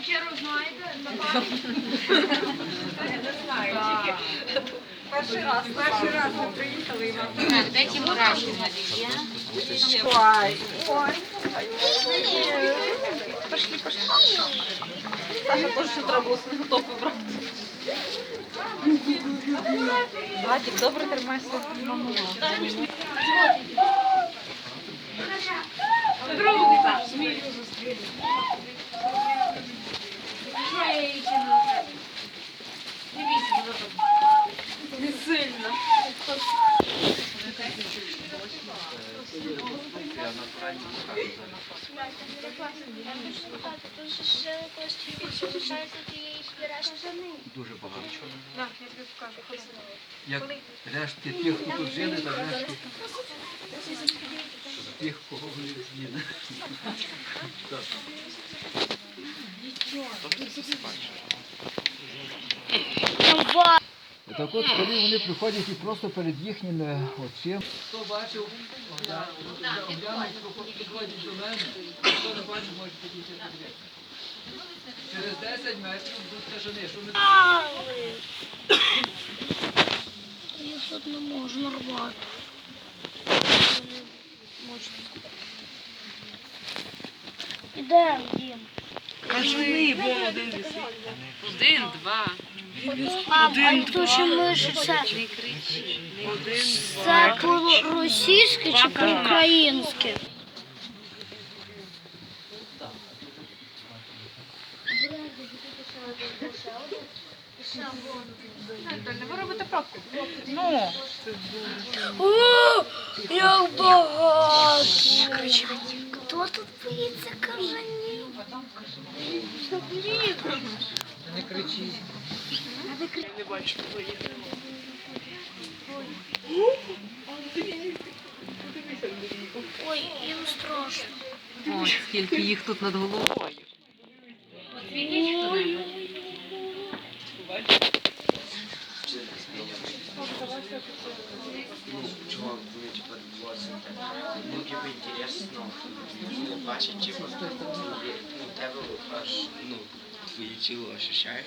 Вечеру знаєте? Не знаю, перший раз. Перший раз ми приїхали і вам. Дайте мурашки. Ой, ой. Пошли, пошли. Саша, теж треба було сніготопу брати. Владик, добре тримайся. Не Дуже багато. Так, я тобі покажу. ходи. Як рештки тих, хто тут жили, та рештки тих, кого вони з'їли. Так. Так от, коли вони приходять і просто перед їхніми очима. Хто бачив, оглянуть, підходять до мене, хто не бачив, може підійти подивитися. Через 10 метрів будуть кажани, що ми Я тут не можу нормально. Ідемо, Дім. Один, два. А, а хто ще мише це? Не кричи. Це по-російськи чи по-українськи? Ви робите пробку. О, як багато! Хто тут боїться кажанів? не кричіть. Ой, їм страшно. Ой, скільки їх тут над головою. чувак, вони типа. Ну, типу, інтересно, ну, бачить, типу, ну, тебе аж, ну, твої тіло ощущають.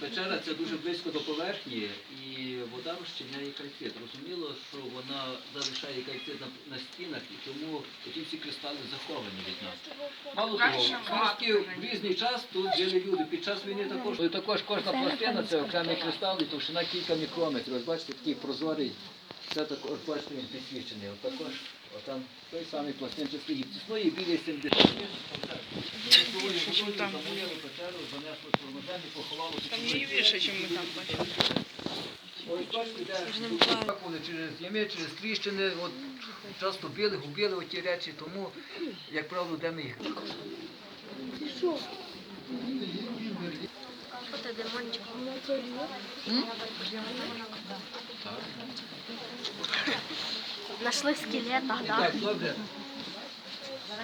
печера це дуже близько до поверхні, і вода розчиняє кальцит. Зрозуміло, що вона залишає кальцит на, на стінах, і тому ці всі кристали заховані від нас. Мало того, в різний час тут жили люди. Під час війни також. І також кожна пластина це окремий кристал, і товщина кілька мікрометрів. Ось бачите, такий прозорий. Це також бачите, він підсвічений. От також отам той самий пластинчастий гіпс. Існує біля 70. Там замовили печеру, занесли формозем і поховали. Там її більше, ніж ми там бачили. Ось бачите, де вискакували через ями, через тріщини, от часто били, губили оті речі, тому, як правило, де ми їх. Нашли скелет, І да. так, добре.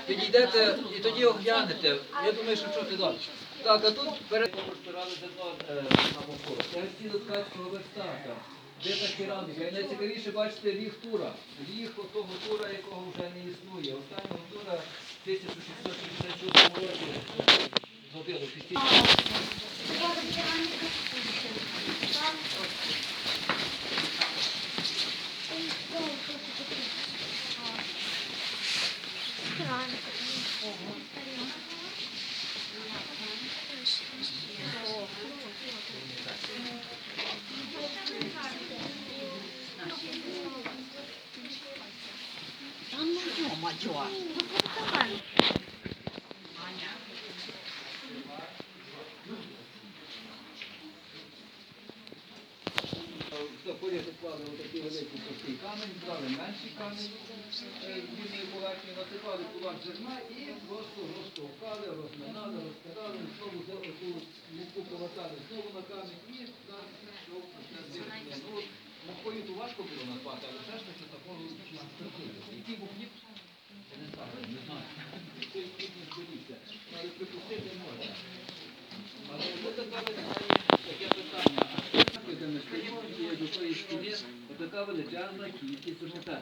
Підійдете і тоді оглянете. Я думаю, що чути добре. Так, а тут перед розпирали зерно на муку. Це стіл ткацького верстака. Де та кераміка. І найцікавіше бачите ріг тура. Ріг того тура, якого вже не існує. Останнього тура в 1666 році 何の日もお前今日は。Клали отакий великий простий камінь, брали менший камінь е, вільної поверхні, насипали кулак зерна і просто розтовкали, розминали, розкидали, знову за оту муку повертали знову на камінь і пішов процес. Ну, то важко було назвати, але все ж таки такого структури. І ті бухні не знаю. Але припустити можна. Але така виникає таке ми стоїмо, до тої стіни, отака величезна кількість результатів.